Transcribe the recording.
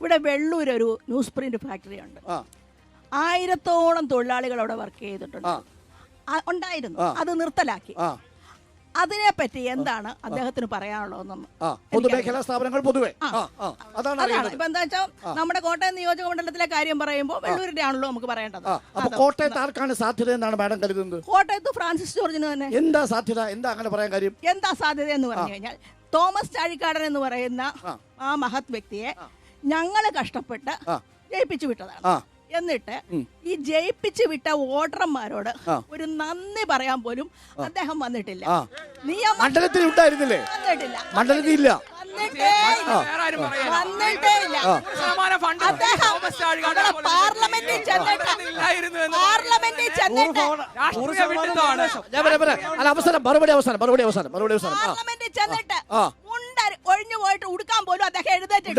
ഇവിടെ വെള്ളൂർ ഒരു news print factory ഉണ്ട് ആയിരത്തോളം തൊഴിലാളികൾ അവിടെ വർക്ക് ചെയ്തിട്ടുണ്ട്. ഉണ്ടായിരുന്നു. അത് നിർത്തലാക്കി. അതിനെ പറ്റി എന്താണ് അദ്ദേഹത്തിന് പറയാനുള്ളതെന്ന് സ്ഥാപനങ്ങൾ പൊതുവെ. അതാണ് അതാണ്. അറിയേണ്ടത്. ഇപ്പൊ എന്താ വെച്ചാൽ നമ്മുടെ കോട്ടയം നിയോജക മണ്ഡലത്തിലെ കാര്യം പറയുമ്പോൾ വെള്ളൂരിന്റെ ആണല്ലോ നമുക്ക് പറയേണ്ടത്. കോട്ടയത്ത് ആർക്കാണ് സാധ്യത എന്നാണ് മാഡം കരുതുന്നത്? കോട്ടയത്ത് ഫ്രാൻസിസ് ജോർജിന് തന്നെ. എന്താ സാധ്യത? എന്താ അങ്ങനെ പറയാൻ കാര്യം? എന്താ സാധ്യത എന്ന് പറഞ്ഞു കഴിഞ്ഞാൽ തോമസ് ചാഴിക്കാടൻ എന്ന് പറയുന്ന. ആ. മഹത് വ്യക്തിയെ ഞങ്ങൾ കഷ്ടപ്പെട്ട്. ജയിപ്പിച്ചു വിട്ടതാണ്. എന്നിട്ട് ഈ ജയിപ്പിച്ചു വിട്ട വോട്ടർമാരോട് ഒരു നന്ദി പറയാൻ പോലും അദ്ദേഹം വന്നിട്ടില്ല. നിയമം മണ്ഡലത്തിൽ ഉണ്ടായിരുന്നില്ലേ? മണ്ഡലത്തിൽ ഇല്ല. വന്നിട്ടേ ഇല്ല. അദ്ദേഹം പാർലമെന്റിൽ ചെന്നിട്ട് പാർലമെന്റിൽ മറുപടി അവസാനം മറുപടി അവസാനം മറുപടി അവസാനം. പാർലമെന്റിൽ ചെന്നിട്ട് മുണ്ട ഒഴിഞ്ഞു പോയിട്ട് ഉടുക്കാൻ പോലും അദ്ദേഹം എഴുതേറ്റ്